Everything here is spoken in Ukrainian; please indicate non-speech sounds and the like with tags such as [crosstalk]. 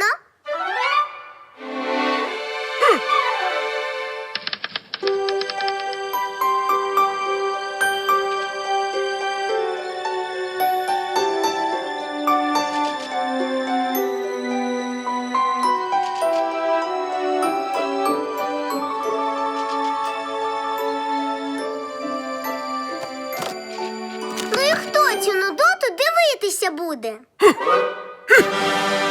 Вона? Ну хто цю нудоту дивитися буде? [laughs]